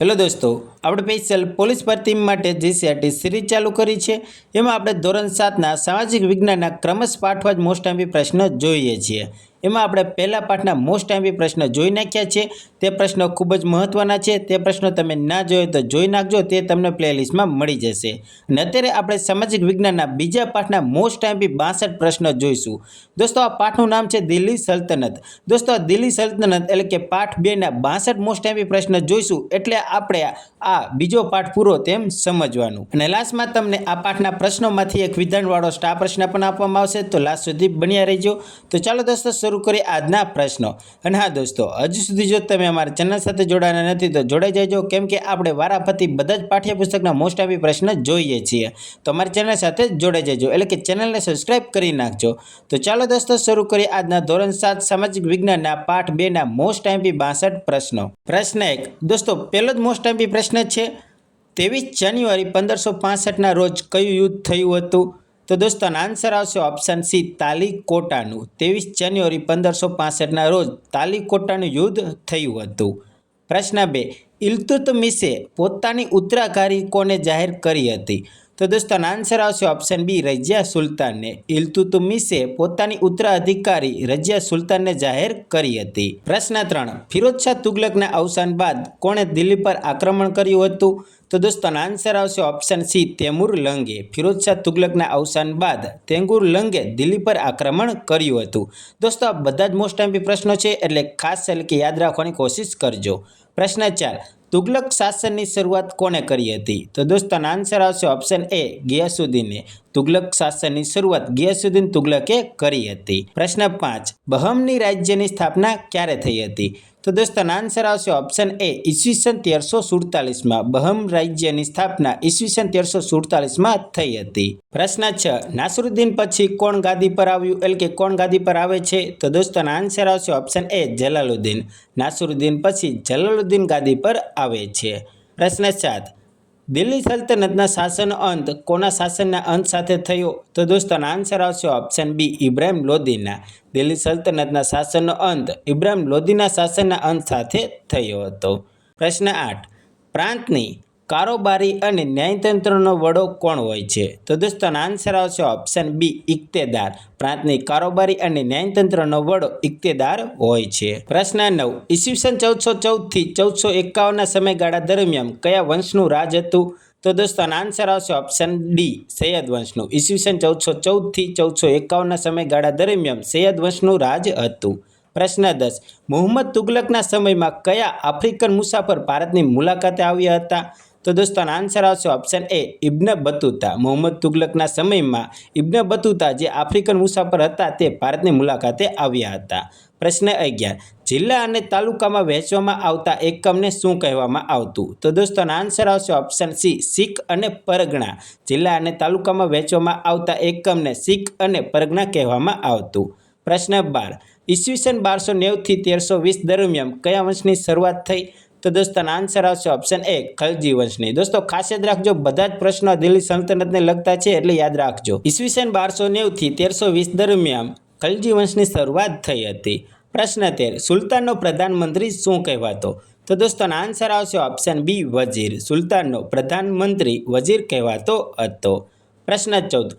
Hello દોસ્તો, આપણે special police ભરતી માટે જીસીઆરટી સિરીઝ ચાલુ કરી છે. એમાં આપણે ધોરણ સાતના સામાજિક વિજ્ઞાનના ક્રમશ પાઠવા જ મોસ્ટ પ્રશ્ન જોઈએ છીએ. એમાં આપણે પહેલા પાઠના મોસ્ટ એમ્પી પ્રશ્ન જોઈ નાખ્યા છે. તે પ્રશ્નો ખૂબ જ મહત્ત્વના છે. તે પ્રશ્નો તમે ના જોયો તો જોઈ નાખજો. તે તમને પ્લેલિસ્ટમાં મળી જશે. અને અત્યારે આપણે સામાજિક વિજ્ઞાનના બીજા પાઠના મોસ્ટ એમ્પી બાસઠ પ્રશ્નો જોઈશું. દોસ્તો, આ પાઠનું નામ છે દિલ્હી સલ્તનત. દોસ્તો દિલ્હી સલ્તનત એટલે કે પાઠ બેના બાસઠ મોસ્ટ એમ્પી પ્રશ્ન જોઈશું એટલે આપણે આ બીજો પાઠ પૂરો તેમ સમજવાનું. અને લાસ્ટમાં તમને આ પાઠના પ્રશ્નોમાંથી એક વિધાનવાળો સ્ટાર પ્રશ્ન પણ આપવામાં આવશે. તો લાસ્ટ સુધી બન્યા રહેજો. તો ચાલો દોસ્તો શરૂ કરીએ આજના પ્રશ્નો. અને હા દોસ્તો, હજુ સુધી જો તમે અમારી ચેનલ સાથે જોડાયા નથી, તો જોડાઈ જજો. કેમ કે આપણે વારાફરતી બધા જ પાઠ્યપુસ્તકના મોસ્ટ આવી પ્રશ્ન જોઈએ છીએ. તો અમારી ચેનલ સાથે જોડાઈ જજો. એટલે કે ચેનલને સબસ્ક્રાઈબ કરી નાખજો. તો ચાલો દોસ્તો, શરૂ કરીએ આજના ધોરણ સાત સામાજિક વિજ્ઞાનના પાઠ બેના મોસ્ટ ટાઈમથી બાસઠ પ્રશ્નો. પ્રશ્ન એક. દોસ્તો, પહેલો જ મોસ્ટ ટાઈમથી પ્રશ્ન છે ત્રેવીસ જાન્યુઆરી પંદરસો પાસઠના રોજ કયું યુદ્ધ થયું હતું? તો દોસ્તો આન્સર આવશે ઓપ્શન સી તાલીકોટાનું. ત્રેવીસ જાન્યુઆરી પંદરસો પાસઠના રોજ તાલીકોટાનું યુદ્ધ થયું હતું. પ્રશ્ન બે ઇલ્તુતમિશે પોતાની ઉત્તરાધારી કોને જાહેર કરી હતી? તો દોસ્તો આન્સર આવશે ઓપ્શન બી રજિયા સુલતાનને. ઇલ્તુતમિશે પોતાની ઉત્તરાધિકારી રજિયા સુલતાનને જાહેર કરી હતી. પ્રશ્ન ત્રણ ફિરોજ શાહ તુગલકના અવસાન બાદ કોણે દિલ્હી પર આક્રમણ કર્યું હતું? તો દોસ્તો આન્સર આવશે ઓપ્શન સી તૈમુર લંગે. ફિરોજ શાહ તુગલકના અવસાન બાદ તૈમુર લંગે દિલ્હી પર આક્રમણ કર્યું હતું. દોસ્તો, આ બધા જ મોસ્ટ એમ્પી પ્રશ્નો છે, એટલે ખાસ એટલે યાદ રાખવાની કોશિશ કરજો. પ્રશ્ન ચાર, તુગલક શાસનની શરૂઆત કોણે કરી હતી? તો દોસ્તો આન્સર આવશે ઓપ્શન એ ગિયાસુદ્દીને. તુગલક શાસનની શરૂઆત ગિયાસુદ્દીન તુગલકે કરી હતી. પ્રશ્ન પાંચ, બહમની રાજ્યની સ્થાપના ક્યારે થઈ હતી? તો દોસ્તો આન્સર આવશે ઓપ્શન એ ઈસવીસન તેરસો સુડતાલીસમાં. બહમ રાજ્યની સ્થાપના ઈસવીસન તેરસો સુડતાલીસમાં થઈ હતી. પ્રશ્ન છ, નાસરુદ્દીન પછી કોણ ગાદી પર આવ્યું? એટલે કે કોણ ગાદી પર આવે છે? તો દોસ્તો આન્સર આવશે ઓપ્શન એ જલાલુદ્દીન. નાસરુદ્દીન પછી જલાલુદ્દીન ગાદી પર આવે છે. પ્રશ્ન સાત દિલ્હી સલ્તનતના શાસનનો અંત કોના શાસનના અંત સાથે થયો? તો દોસ્તો આન્સર આવશે ઓપ્શન બી ઇબ્રાહિમ લોદીના. દિલ્હી સલ્તનતના શાસનનો અંત ઇબ્રાહિમ લોદીના શાસનના અંત સાથે થયો હતો. પ્રશ્ન આઠ. પ્રાંતની કારોબારી અને ન્યાયતંત્રનો વડો કોણ હોય છે? તો દોસ્તો આન્સર આવશે ઓપ્શન બી ઇક્તેદાર. પ્રાંતની કારોબારી અને ન્યાયતંત્રનો વડો ઇક્તેદાર હોય છે. પ્રશ્ન નવ, ઈસવીસન ચૌદસો ચૌદથી ચૌદસો એકાવનના સમયગાળા દરમિયાન કયા વંશનું રાજ હતું? તો દોસ્તો આન્સર આવશે ઓપ્શન ડી સૈયદ વંશનું. ઈસવીસન ચૌદસો ચૌદથી ચૌદસો એકાવનના સમયગાળા દરમિયાન સૈયદ વંશનું રાજ હતું. પ્રશ્ન દસ, મોહમ્મદ તુગલકના સમયમાં કયા આફ્રિકન મુસાફર ભારતની મુલાકાતે આવ્યા હતા? તો દોસ્તો આન્સર આવશે ઓપ્શન એ ઇબ્ન બતુતા. મોહમ્મદ તુગલકના સમયમાં ઇબ્ન બતુતા જે આફ્રિકન મુસાફર હતા, તે ભારતની મુલાકાતે આવ્યા હતા. પ્રશ્ન અગિયાર, જિલ્લા અને તાલુકામાં વહેંચવામાં આવતા એકમને શું કહેવામાં આવતું? તો દોસ્તો આન્સર આવશે ઓપ્શન સી શીખ અને પરગણા. જિલ્લા અને તાલુકામાં વહેંચવામાં આવતા એકમને શીખ અને પરગણા કહેવામાં આવતું. પ્રશ્ન બાર, ઈસવીસન બારસો નેવથી તેરસો વીસ દરમિયાન કયા વંશની શરૂઆત થઈ? તો દોસ્તો આન્સર આવશે ઓપ્શન એ ખલજી વંશની. દોસ્તો, ખાસ યાદ રાખજો, બધા જ પ્રશ્નો દિલ્હી સલ્તનતને લગતા છે એટલે યાદ રાખજો. ઈસવીસન બારસો નેવથી તેરસો વીસ દરમિયાન ખલજી વંશની શરૂઆત થઈ હતી. પ્રશ્ન તેર, સુલતાનનો પ્રધાનમંત્રી શું કહેવાતો? તો દોસ્તો આન્સર આવશે ઓપ્શન બી વજીર સુલતાનનો પ્રધાનમંત્રી વજીર કહેવાતો હતો. પ્રશ્ન ચૌદ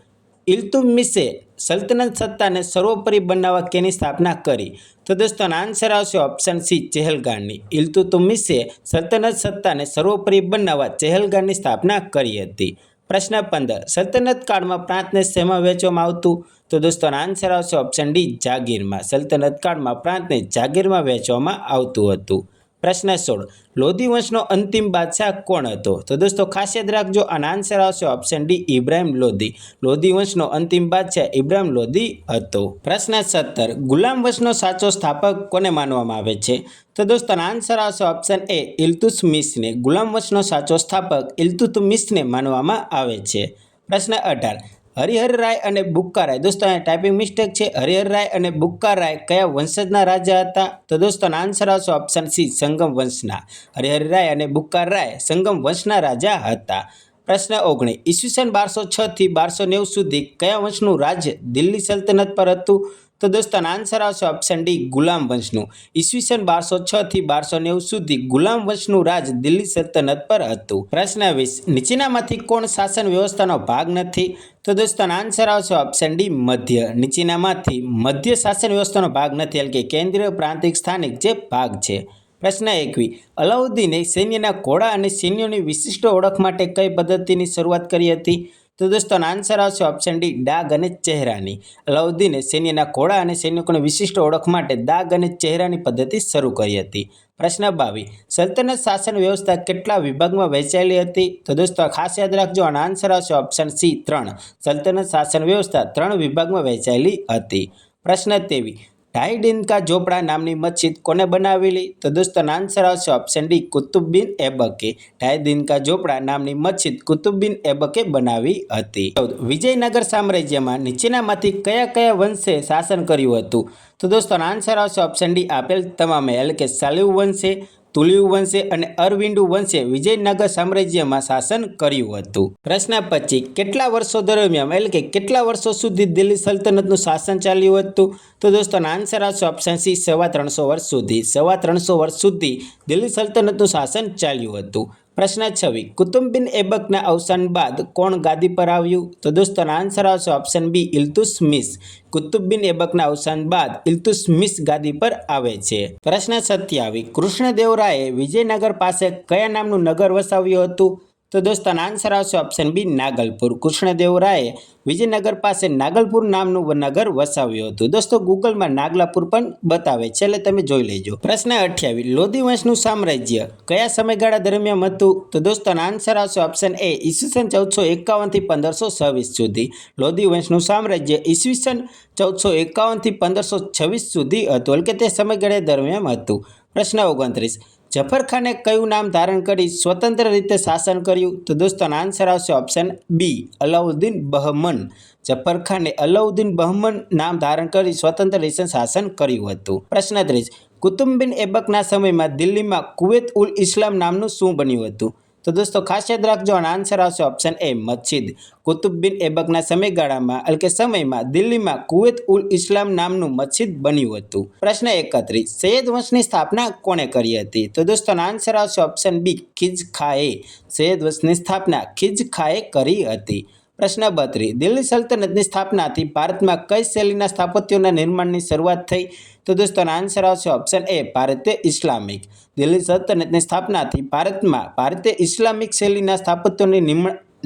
ઇલ્તુમિશે સલ્તનત સત્તાને સર્વોપરી બનાવવા કેની સ્થાપના કરી? તો દોસ્તો આન્સર આવશે ઓપ્શન સી ચહેલગાનની. ઇલ્તુમિશે સલ્તનત સત્તાને સર્વોપરી બનાવવા ચહેલગાનની સ્થાપના કરી હતી. પ્રશ્ન પંદર, સલ્તનત કાળમાં પ્રાંતને શેમાં વહેંચવામાં આવતું? તો દોસ્તો આન્સર આવશે ઓપ્શન ડી જાગીરમાં. સલ્તનત કાળમાં પ્રાંતને જાગીરમાં વહેંચવામાં આવતું હતું. પ્રશ્ન સોળ. લોધી વંશનો અંતિમ બાદશાહ કોણ હતો? તો દોસ્તો, ખાસ યાદ રાખજો, આનો આન્સર આવશે ઓપ્શન ડી ઇબ્રાહિમ લોધી. લોધી વંશનો અંતિમ બાદશાહ ઇબ્રાહિમ લોધી હતો. પ્રશ્ન સત્તર. ગુલામ વંશનો સાચો સ્થાપક કોને માનવામાં આવે છે? તો દોસ્તો આન્સર આવશે ઓપ્શન એ ઇલ્તુસમિસને ગુલામ વંશનો સાચો સ્થાપક ઇલ્તુતમિશને માનવામાં આવે છે. પ્રશ્ન અઢાર. હરિહર રાય અને બુક્કા રાય. દોસ્તો, અહીંયા ટાઈપિંગ મિસ્ટેક છે. હરિહર રાય અને બુક્કા રાય કયા વંશજના રાજા હતા? તો દોસ્તો આન્સર આવશે ઓપ્શન સી સંગમ વંશના. હરિહર રાય અને બુક્કા રાય સંગમ વંશના રાજા હતા. પ્રશ્ન ઓગણીસ. ઈસવીસન બારસો છથી બારસો નેવું સુધી કયા વંશનું રાજ્ય દિલ્હી સલ્તનત પર હતું? તો દોસ્તો આન્સર આવશે ઓપ્શન ડી ગુલામ વંશનું. ઈસવીસન બારસો છ થી બારસો નેવું સુધી ગુલામ વંશનું રાજ દિલ્હી સલ્તનત પર હતું. પ્રશ્ન વીસ, નીચેનામાંથી કોણ શાસન વ્યવસ્થાનો ભાગ નથી? તો દોસ્તો આન્સર આવશે ઓપ્શન ડી મધ્ય. નીચેનામાંથી મધ્ય શાસન વ્યવસ્થાનો ભાગ નથી, એટલે કે કેન્દ્રીય પ્રાંતિક સ્થાનિક જે ભાગ છે. પ્રશ્ન એકવી, અલાઉદ્દીને સૈન્યના ઘોડા અને સૈન્યોની વિશિષ્ટ ઓળખ માટે કઈ પદ્ધતિની શરૂઆત કરી હતી? તો દોસ્તોનો આન્સર આવશે ઓપ્શન ડી ડાઘ અને ચહેરાની. અલાઉદ્દીને સૈન્યના ઘોડા અને સૈનિકોની વિશિષ્ટ ઓળખ માટે દાગ અને ચહેરાની પદ્ધતિ શરૂ કરી હતી. પ્રશ્ન બાવી સલ્તનત શાસન વ્યવસ્થા કેટલા વિભાગમાં વહેંચાયેલી હતી? તો દોસ્તો ખાસ યાદ રાખજો, આનો આન્સર આવશે ઓપ્શન સી ત્રણ. સલ્તનત શાસન વ્યવસ્થા ત્રણ વિભાગમાં વહેંચાયેલી હતી. પ્રશ્ન તેવી ઢાઈ ડિનકા ઝોપડા નામની મસ્જિદ કોને બનાવેલી? તો દોસ્તો આન્સર આવશે ઓપ્શન ડી કુતુબિન એબકે. ઢાઈ દિનકા ઝોપડા નામની મસ્જિદ કુતુબિન એબકે બનાવી હતી. વિજયનગર સામ્રાજ્યમાં નીચેનામાંથી કયા કયા વંશે શાસન કર્યું હતું? તો દોસ્તો આન્સર આવશે ઓપ્શન ડી, આપેલ તમામે એટલે કે સાલિવ વંશે તુલિવ વંશે અને અરવિંદુ વંશે વિજયનગર સામ્રાજ્યમાં શાસન કર્યું હતું. પ્રશ્ન પછી, કેટલા વર્ષો દરમિયાન, એટલે કે કેટલા વર્ષો સુધી દિલ્હી સલ્તનતનું શાસન ચાલ્યું હતું? તો દોસ્તો આન્સર આવશે ઓપ્શન સી, સવા ત્રણસો વર્ષ સુધી. સવા ત્રણસો વર્ષ સુધી દિલ્હી સલ્તનતનું શાસન ચાલ્યું હતું. પ્રશ્ન છવ્વી કુતુબિન એબકના અવસાન બાદ કોણ ગાદી પર આવ્યું? તો દોસ્તો આન્સર આવશે ઓપ્શન બી ઇલ્તુસમિસ કુતુબ્બિન એબકના અવસાન બાદ ઇલ્તુસમિસ ગાદી પર આવે છે. પ્રશ્ન સત્યાવી કૃષ્ણદેવરાયે વિજયનગર પાસે કયા નામનું નગર વસાવ્યું હતું? તો દોસ્તો આન્સર આવશે ઓપ્શન બી નાગલપુર. કૃષ્ણદેવરાયે વિજયનગર પાસે નાગલપુર નામનું નગર વસાવ્યું હતું. દોસ્તો, ગૂગલમાં નાગલાપુર પણ બતાવે છે. એટલે તમે જોઈ લેજો. પ્રશ્ન અઠ્યાવીસ, લોધી વંશનું સામ્રાજ્ય કયા સમયગાળા દરમિયાન હતું? તો દોસ્તો આન્સર આવશે ઓપ્શન એ ઈસવીસન ચૌદસો એકાવનથી પંદરસો છવ્વીસ સુધી. લોધી વંશનું સામ્રાજ્ય ઈસવીસન ચૌદસો એકાવનથી પંદરસો છવ્વીસ સુધી હતું. એટલે કે તે સમયગાળા દરમિયાન હતું. પ્રશ્ન ઓગણત્રીસ જફર ખાને કયું નામ ધારણ કરી સ્વતંત્ર રીતે શાસન કર્યું? તો દોસ્તોનો આન્સર આવશે ઓપ્શન બી અલાઉદ્દીન બહમન. જફરખાને અલાઉદ્દીન બહમન નામ ધારણ કરી સ્વતંત્ર રીતે શાસન કર્યું હતું. પ્રશ્ન ત્રીસ કુતુમ્બિન એબકના સમયમાં દિલ્હીમાં કુવેત ઉલ ઇસ્લામ નામનું શું બન્યું હતું? તો દોસ્તો, ખાસ યાદ રાખજો અને આન્સર આવશે ઓપ્શન એ મસ્જિદ. કુતુબિન એબકના સમયગાળામાં, એટલે કે સમયમાં, દિલ્હીમાં કુવેત ઉલ ઇસ્લામ નામનું મસ્જિદ બન્યું હતું. પ્રશ્ન એકત્રીસ, સૈયદ વંશની સ્થાપના કોણે કરી હતી? તો દોસ્તો આન્સર આવશે ઓપ્શન બી ખિજ ખાએ સૈયદ વંશની સ્થાપના ખિજ ખાએ કરી હતી. પ્રશ્ન બત્રીસ દિલ્હી સલ્તનતની સ્થાપનાથી ભારતમાં કઈ શૈલીના સ્થાપત્યોના નિર્માણની શરૂઆત થઈ? તો દોસ્તો આન્સર આવશે ઓપ્શન એ ભારતીય ઇસ્લામિક. દિલ્હી સલ્તનતની સ્થાપનાથી ભારતમાં ભારતીય ઇસ્લામિક શૈલીના સ્થાપત્યોની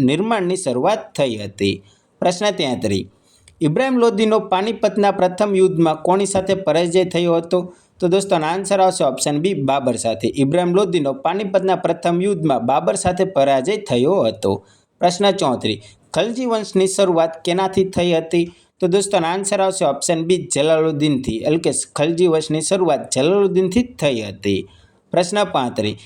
નિર્માણની શરૂઆત થઈ હતી. પ્રશ્ન તેત્રીસ ઇબ્રાહિમ લોધીનો પાણીપતના પ્રથમ યુદ્ધમાં કોની સાથે પરાજય થયો હતો? તો દોસ્તો આન્સર આવશે ઓપ્શન બી બાબર સાથે. ઇબ્રાહિમ લોધીનો પાણીપતના પ્રથમ યુદ્ધમાં બાબર સાથે પરાજય થયો હતો. પ્રશ્ન ચોત્રીસ ખલજી વંશની શરૂઆત કેનાથી થઈ હતી? તો દોસ્તોનો આન્સર આવશે ઓપ્શન બી જલાલુદ્દીનથી. એટલે કે ખલજી વંશની શરૂઆત જલાલુદ્દીનથી જ થઈ હતી. પ્રશ્ન પાંત્રીસ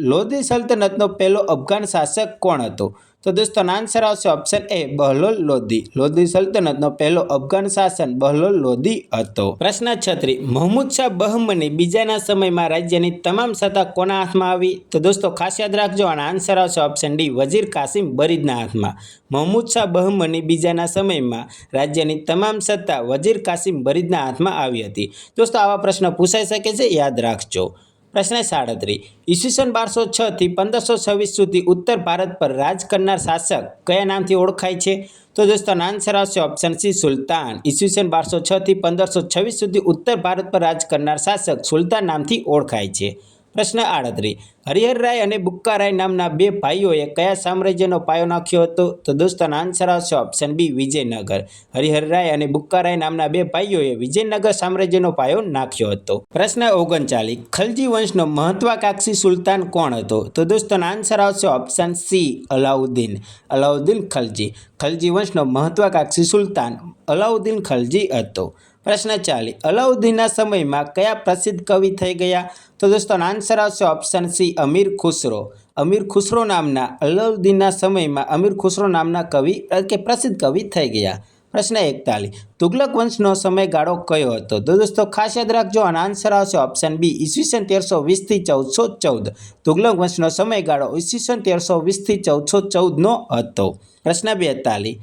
લોધી સલ્તનતનો પહેલો અફઘાન શાસક કોણ હતો? તો દોસ્તો આન્સર આવશે ઓપ્શન એ બહલોલ લોધી લોધી સલ્તનતનો પહેલો અફઘાન શાસન બહલોલ લોધી હતો. પ્રશ્ન છત્રી, મહમૂદ શાહ બહમની બીજાના સમયમાં રાજ્યની તમામ સત્તા કોના હાથમાં આવી? તો દોસ્તો, ખાસ યાદ રાખજો અને આન્સર આવશે ઓપ્શન ડી વજીર કાસિમ બરીદના હાથમાં. મહમૂદ શાહ બહમની બીજાના સમયમાં રાજ્યની તમામ સત્તા વજીર કાસિમ બરીદના હાથમાં આવી હતી. દોસ્તો, આવા પ્રશ્ન પૂછાઈ શકે છે, યાદ રાખજો. પ્રશ્ન સાડત્રીસ ઈસવીસન બારસો છ થી પંદરસો છવ્વીસ સુધી ઉત્તર ભારત પર રાજ કરનાર શાસક કયા નામથી ઓળખાય છે? તો દોસ્તો આન્સર આવશે ઓપ્શન સી, સુલતાન. ઈસવીસન બારસો છ થી પંદરસો છવ્વીસ સુધી ઉત્તર ભારત પર રાજ કરનાર શાસક સુલતાન નામથી ઓળખાય છે. પ્રશ્ન આડત્રીસ હરિહરરાય અને બુક્કારાય નામના બે ભાઈઓએ કયા સામ્રાજ્યનો પાયો નાખ્યો હતો? તો દોસ્તોના આન્સર આવશે ઓપ્શન બી વિજયનગર. હરિહરરાય અને બુક્કારાય નામના બે ભાઈઓએ વિજયનગર સામ્રાજ્યનો પાયો નાખ્યો હતો. પ્રશ્ન ઓગણચાલીસ. ખલજી વંશનો મહત્વાકાંક્ષી સુલતાન કોણ હતો? તો દોસ્તોના આન્સર આવશે ઓપ્શન સી અલાઉદ્દીન. અલાઉદ્દીન ખલજી. ખલજી વંશનો મહત્વાકાંક્ષી સુલતાન અલાઉદ્દીન ખલજી હતો. પ્રશ્ન ચાલી, અલાઉદ્દીનના સમયમાં કયા પ્રસિદ્ધ કવિ થઈ ગયા? તો દોસ્તો આન્સર આવશે ઓપ્શન સી, અમીર ખુસરો. અમીર ખુસરો નામના, અલાઉદ્દીનના સમયમાં અમીર ખુસરો નામના કવિ કે પ્રસિદ્ધ કવિ થઈ ગયા? પ્રશ્ન એકતાલીસ, તુગલક વંશનો સમયગાળો કયો હતો? તો દોસ્તો, ખાસ યાદ રાખજો અને આન્સર આવશે ઓપ્શન બી, ઈસવીસન તેરસો વીસથી ચૌદસો ચૌદ. તુગલક વંશનો સમયગાળો ઈસવીસન તેરસો વીસથી ચૌદસો ચૌદનો હતો. પ્રશ્ન બેતાલીસ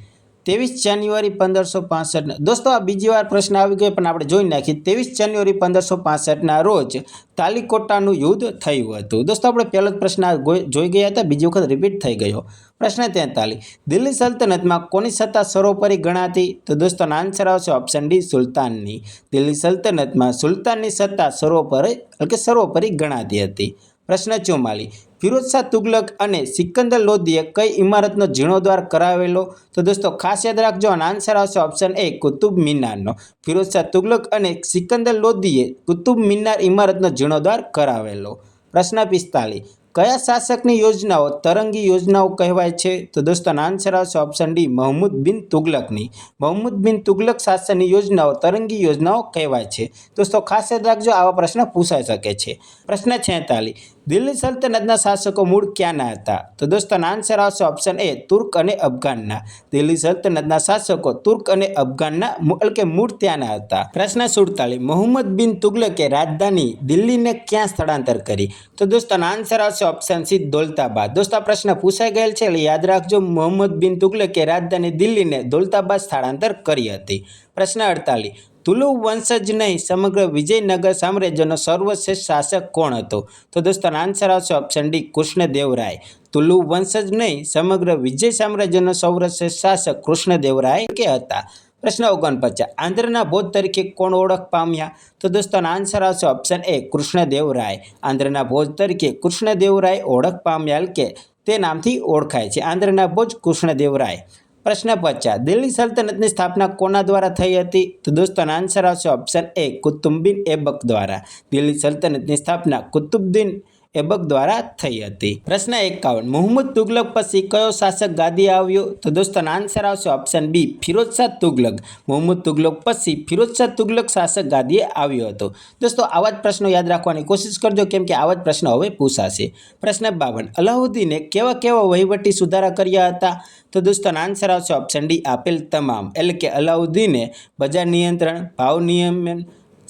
ત્રેવીસ જાન્યુઆરી પંદરસો પાસઠના દોસ્તો, આ બીજી વાર પ્રશ્ન આવી ગયો, પણ આપણે જોઈ નાખીએ. ત્રેવીસ જાન્યુઆરી પંદરસો પાસઠના રોજ તાલીકોટાનું યુદ્ધ થયું હતું. દોસ્તો, આપણે પહેલો જ પ્રશ્ન જોઈ ગયા હતા, બીજી વખત રિપીટ થઈ ગયો. પ્રશ્ન તેતાલીસ. દિલ્હી સલ્તનતમાં કોની સત્તા સર્વોપરી ગણાતી? તો દોસ્તોનો આન્સર આવશે ઓપ્શન ડી, સુલતાનની. દિલ્હી સલ્તનતમાં સુલતાનની સત્તા સર્વોપરી એટલે કે સર્વોપરી ગણાતી હતી. પ્રશ્ન ચુમ્માલીસ ફિરોજ શાહ તુગલક અને સિકંદર લોધીએ કઈ ઇમારતનો જીર્ણોદ્વાર કરાવેલો? તો દોસ્તો, ખાસ યાદ રાખજો અને આન્સર આવશે ઓપ્શન એ કુતુબ મિનારનો. ફિરોજ શાહ તુગલક અને સિકંદર લોધીએ કુતુબ મિનાર ઇમારતનો જીર્ણોદ્ધાર કરાવેલો. પ્રશ્ન પિસ્તાલીસ, કયા શાસકની યોજનાઓ તરંગી યોજનાઓ કહેવાય છે? તો દોસ્તો આન્સર આવશે ઓપ્શન ડી મહમૂદ બિન તુગલકની. મહમૂદ બિન તુગલક શાસનની યોજનાઓ તરંગી યોજનાઓ કહેવાય છે. દોસ્તો, ખાસ યાદ રાખજો, આવા પ્રશ્ન પૂછાઈ શકે છે. પ્રશ્ન છેતાલીસ દિલ્હી સલ્તનતના શાસકો મૂળ ક્યાંના હતા? તો દોસ્તોનો આન્સર આવશે ઓપ્શન એ તુર્ક અને અફઘાનના. દિલ્હી સલ્તનતના શાસકો તુર્ક અને અફઘાનના એટલે કે મૂળ ત્યાંના હતા. પ્રશ્ન સુડતાલીસ, મોહમ્મદ બિન તુગલકે રાજધાની દિલ્હીને ક્યાં સ્થળાંતર કરી? તો દોસ્તોનો આન્સર આવશે ઓપ્શન સી દોલતાબાદ. દોસ્તો પ્રશ્ન પૂછાઈ ગયેલ છે એટલે યાદ રાખજો, મોહમ્મદ બિન તુગલકે રાજધાની દિલ્હીને દોલતાબાદ સ્થળાંતર કરી હતી. પ્રશ્ન અડતાલીસ તુલુ વંશજ નહીં, સમગ્ર વિજયનગર સામ્રાજ્યનો સર્વશ્રેષ્ઠ શાસક કોણ હતો? તો દોસ્તો આન્સર આવશે ઓપ્શન ડી, કૃષ્ણદેવરાય. તુલુ વંશજ નહીં, સમગ્ર વિજય સામ્રાજ્યનો સર્વશ્રેષ્ઠ શાસક કૃષ્ણદેવરાય કે હતા? પ્રશ્ન ઓગણપચાસ. આંધ્રના ભોજ તરીકે કોણ ઓળખ પામ્યા? તો દોસ્તોનો આન્સર આવશે ઓપ્શન એ, કૃષ્ણદેવરાય. આંધ્રના ભોજ તરીકે કૃષ્ણદેવરાય ઓળખ પામ્યા કે તે નામથી ઓળખાય છે. આંધ્રના ભોજ કૃષ્ણદેવરાય. પ્રશ્ન પૂછ્યા દિલ્હી સલ્તનતની સ્થાપના કોના દ્વારા થઈ હતી? તો દોસ્તોનો આન્સર આવશે ઓપ્શન એ કુતુબુદ્દીન એબક દ્વારા. દિલ્હી સલ્તનતની સ્થાપના કુતુબુદ્દીન એબક દ્વારા થઈ હતી. પ્રશ્ન એકાવન. મોહમ્મદ તુગલક પછી કયો શાસક ગાદી આવ્યો? તો દોસ્તોનો આન્સર આવશે ઓપ્શન બી ફિરોજ શાહ તુગલક. મોહમ્મદ તુગલક પછી ફિરોજ શાહ તુગલક શાસક ગાદીએ આવ્યો હતો. દોસ્તો, આવા જ પ્રશ્નો યાદ રાખવાની કોશિશ કરજો, કેમ કે આવા જ પ્રશ્નો હવે પૂછાશે. પ્રશ્ન બાવન. અલાઉદ્દીને કેવા કેવા વહીવટી સુધારા કર્યા હતા? તો દોસ્તોનો આન્સર આવશે ઓપ્શન ડી આપેલ તમામ. એટલે કે અલાઉદ્દીને બજાર નિયંત્રણ, ભાવ નિયમન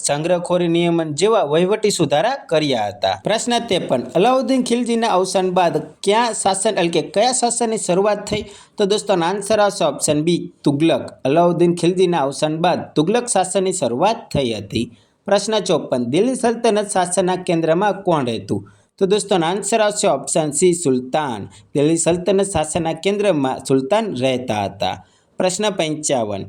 સંગ્રહખોરી નિયમન જેવા વહીવટી સુધારા કર્યા હતા. પ્રશ્ન ત્રેપન અલાઉદ્દીન ખિલજીના અવસાન બાદ ક્યાં શાસન, એટલે કે કયા શાસનની શરૂઆત થઈ? તો દોસ્તોનો આન્સર આવશે ઓપ્શન બી, તુગલક. અલાઉદ્દીન ખિલજીના અવસાન બાદ તુગલક શાસનની શરૂઆત થઈ હતી. પ્રશ્ન ચોપન, દિલ્હી સલ્તનત શાસનના કેન્દ્રમાં કોણ રહેતું? તો દોસ્તોનો આન્સર આવશે ઓપ્શન સી, સુલતાન. દિલ્હી સલ્તનત શાસનના કેન્દ્રમાં સુલતાન રહેતા હતા. પ્રશ્ન પંચાવન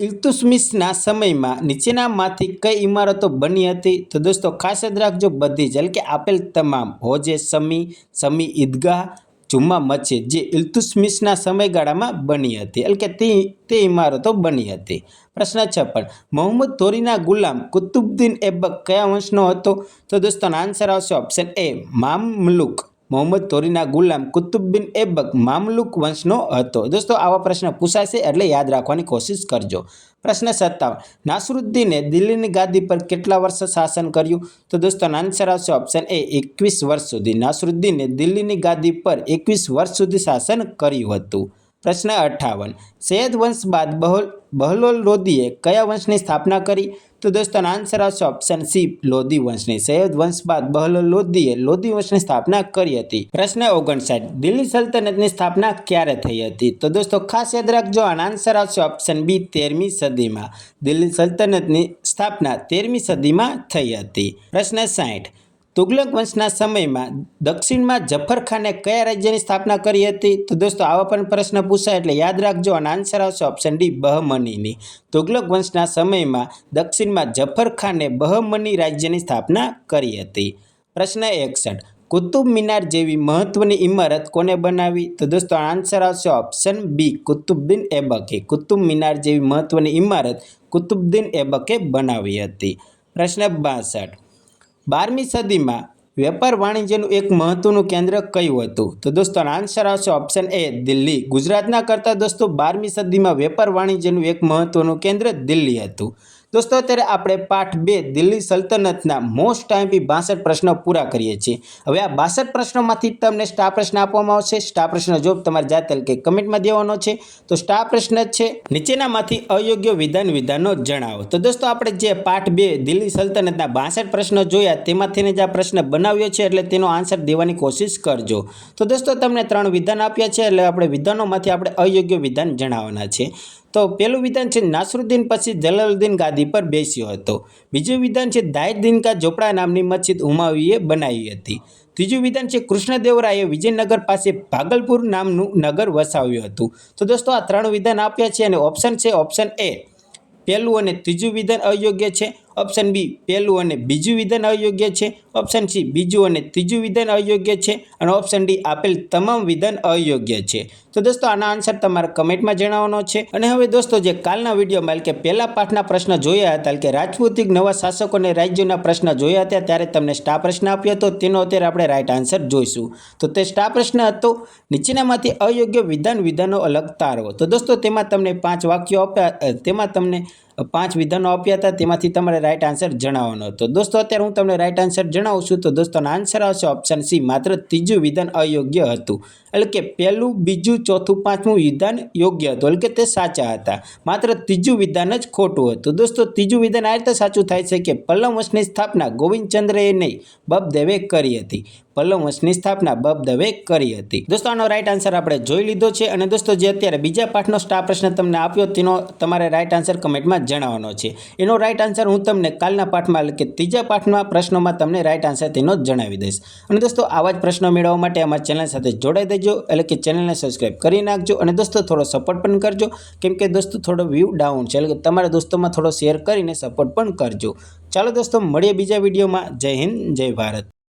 ઇલ્તુસ્મિસના સમયમાં નીચેનામાંથી કઈ ઇમારતો બની હતી? તો દોસ્તો, ખાસ યાદ રાખજો બધી જ એટલે કે આપેલ તમામ હોજે, સમી સમી ઈદગાહ, જુમ્મા મસ્જિદ, જે ઇલ્તુસ્મિસના સમયગાળામાં બની હતી. એટલે કે તે તે ઇમારતો બની હતી. પ્રશ્ન છપ્પન મોહમ્મદ ધોરીના ગુલામ કુતુબદ્દીન એબક કયા વંશનો હતો? તો દોસ્તોનો આન્સર આવશે ઓપ્શન એ, મામલુક. મોહમ્મદ તોરીના ગુલામ કુતુબિન એબક મામલુક વંશનો હતો. દોસ્તો, આવા પ્રશ્ન પૂછાશે એટલે યાદ રાખવાની કોશિશ કરજો. પ્રશ્ન સત્તાવન, નાસરુદ્દીને દિલ્હીની ગાદી પર કેટલા વર્ષ શાસન કર્યું? તો દોસ્તો આન્સર આવશે ઓપ્શન એ, એકવીસ વર્ષ સુધી. નાસરુદ્દીને દિલ્હીની ગાદી પર એકવીસ વર્ષ સુધી શાસન કર્યું હતું. પ્રશ્ન અઠ્ઠાવન. સૈયદ વંશ બાદ બહોલ, બહલોલ લોધીએ કયા વંશની સ્થાપના કરી? તો દોસ્તોનો આન્સર આવશે ઓપ્શન સી લોધી વંશની. સૈયદ વંશ બાદ બહલોલ લોધીએ લોધી વંશની સ્થાપના કરી હતી. પ્રશ્ન ઓગણસાઠ. દિલ્હી સલ્તનતની સ્થાપના ક્યારે થઈ હતી? તો દોસ્તો ખાસ યાદ રાખજો, આનો આન્સર આવશે ઓપ્શન બી તેરમી સદીમાં. દિલ્હી સલ્તનતની સ્થાપના તેરમી સદીમાં થઈ હતી. પ્રશ્ન સાઠ તુગલક વંશના સમયમાં દક્ષિણમાં જફરખાને કયા રાજ્યની સ્થાપના કરી હતી? તો દોસ્તો, આવા પણ પ્રશ્ન પૂછાય એટલે યાદ રાખજો અને આન્સર આવશે ઓપ્શન ડી બહમનીની. તુગલક વંશના સમયમાં દક્ષિણમાં જફરખાને બહમની રાજ્યની સ્થાપના કરી હતી. પ્રશ્ન એકસઠ કુતુબ મિનાર જેવી મહત્વની ઇમારત કોને બનાવી? તો દોસ્તો આન્સર આવશે ઓપ્શન બી કુતુબદ્દીન એબકે. કુતુબ મિનાર જેવી મહત્વની ઇમારત કુતુબદ્દીન એબકે બનાવી હતી. પ્રશ્ન બાસઠ. બારમી સદીમાં વેપાર વાણિજ્યનું એક મહત્વનું કેન્દ્ર કયું હતું? તો દોસ્તો આન્સર આવશે ઓપ્શન એ દિલ્હી. ગુજરાતના કરતાં દોસ્તો, બારમી સદીમાં વેપાર વાણિજ્યનું એક મહત્વનું કેન્દ્ર દિલ્હી હતું. દોસ્તો, અત્યારે આપણે પાઠ બે, દિલ્હી સલ્તનતના મોસ્ટ ટાઈમથી બાસઠ પ્રશ્નો પૂરા કરીએ છીએ. હવે આ બાસઠ પ્રશ્નોમાંથી તમને સ્ટાર પ્રશ્ન આપવામાં આવશે. સ્ટાર પ્રશ્ન જો તમારે જાતે કે કમેન્ટમાં દેવાનો છે. તો સ્ટાર પ્રશ્ન છે, નીચેનામાંથી અયોગ્ય વિધાન વિધાનો જણાવો. તો દોસ્તો, આપણે જે પાઠ બે, દિલ્હી સલ્તનતના બાસઠ પ્રશ્નો જોયા તેમાંથીને જ આ પ્રશ્ન બનાવ્યો છે, એટલે તેનો આન્સર દેવાની કોશિશ કરજો. તો દોસ્તો, તમને ત્રણ વિધાન આપ્યા છે, એટલે આપણે વિધાનોમાંથી આપણે અયોગ્ય વિધાન જણાવવાના છે. તો પહેલું વિધાન છે નાસરુદ્દીન પછી જલાલુદ્દીન ગાદી પર બેસ્યો હતો. બીજું વિધાન છે દાયદ દિનકા ચોપડા નામની મસ્જિદ ઉમાવીએ બનાવી હતી. ત્રીજું વિધાન છે કૃષ્ણદેવરાયે વિજયનગર પાસે ભાગલપુર નામનું નગર વસાવ્યું હતું. તો દોસ્તો આ ત્રણ વિધાન આપ્યા છે અને ઓપ્શન છે ઓપ્શન એ પહેલું અને ત્રીજું વિધાન અયોગ્ય છે. ઓપ્શન બી પહેલું અને બીજું વિધાન અયોગ્ય છે. ઓપ્શન સી બીજું અને ત્રીજું વિધાન અયોગ્ય છે. અને ઓપ્શન ડી આપેલ તમામ વિધાન અયોગ્ય છે. તો દોસ્તો, આના આન્સર તમારે કમેન્ટમાં જણાવવાનો છે. અને હવે દોસ્તો, જે કાલના વિડીયોમાં કે પહેલા પાઠના પ્રશ્ન જોયા હતા કે રાજપૂતિક નવા શાસકો અને રાજ્યોના પ્રશ્ન જોયા હતા, ત્યારે તમને સ્ટા પ્રશ્ન આપ્યો હતો. તેનો અત્યારે આપણે રાઈટ આન્સર જોઈશું. તો તે સ્ટા પ્રશ્ન હતો. નીચેનામાંથી અયોગ્ય વિધાન વિધાનો અલગ તારવો. તો દોસ્તો, તેમાં તમને પાંચ વાક્યો આપ્યા તેમાં તમને પાંચ વિધાનો આપ્યા હતા, તેમાંથી તમારે રાઈટ આન્સર જણાવવાનો હતો. દોસ્તો, અત્યારે હું તમને રાઈટ આન્સર જણાવું છું, તો દોસ્તોનો આન્સર આવશે ઓપ્શન સી માત્ર ત્રીજું વિધાન અયોગ્ય હતું. એટલે કે પહેલું, બીજું, ચોથું, પાંચમું વિધાન યોગ્ય હતું. એટલે કે તે સાચા હતા. માત્ર ત્રીજું વિધાન જ ખોટું હતું. દોસ્તો, ત્રીજું વિધાન આ રીતે સાચું થાય છે કે પલ્લવ વંશની સ્થાપના ગોવિંદચંદ્રએ નહીં, બબદેવે કરી હતી. પલ્લવ વંશની સ્થાપના બબદવે કરી હતી. દોસ્તો, આનો રાઈટ આન્સર આપણે જોઈ લીધો છે અને દોસ્તો, જે અત્યારે બીજા પાઠનો સ્ટાર પ્રશ્ન તમને આપ્યો તેનો તમારે રાઈટ આન્સર કમેન્ટમાં જણાવવાનો છે. એનો રાઈટ આન્સર હું તમને કાલના પાઠમાં કે ત્રીજા પાઠના પ્રશ્નોમાં તમને રાઈટ આન્સર તેનો જણાવી દઈશ. અને દોસ્તો, આવા જ પ્રશ્નો મેળવવા માટે અમારી ચેનલ સાથે જોડાઈ દેજો, એટલે કે ચેનલને સબસ્ક્રાઈબ કરી નાખજો અને દોસ્તો, થોડો સપોર્ટ પણ કરજો. કેમ કે દોસ્તો, થોડો વ્યૂ ડાઉન છે, એટલે કે તમારા દોસ્તોમાં થોડો શેર કરીને સપોર્ટ પણ કરજો. ચાલો દોસ્તો, મળીએ બીજા વિડીયોમાં જય હિન્દ, જય ભારત.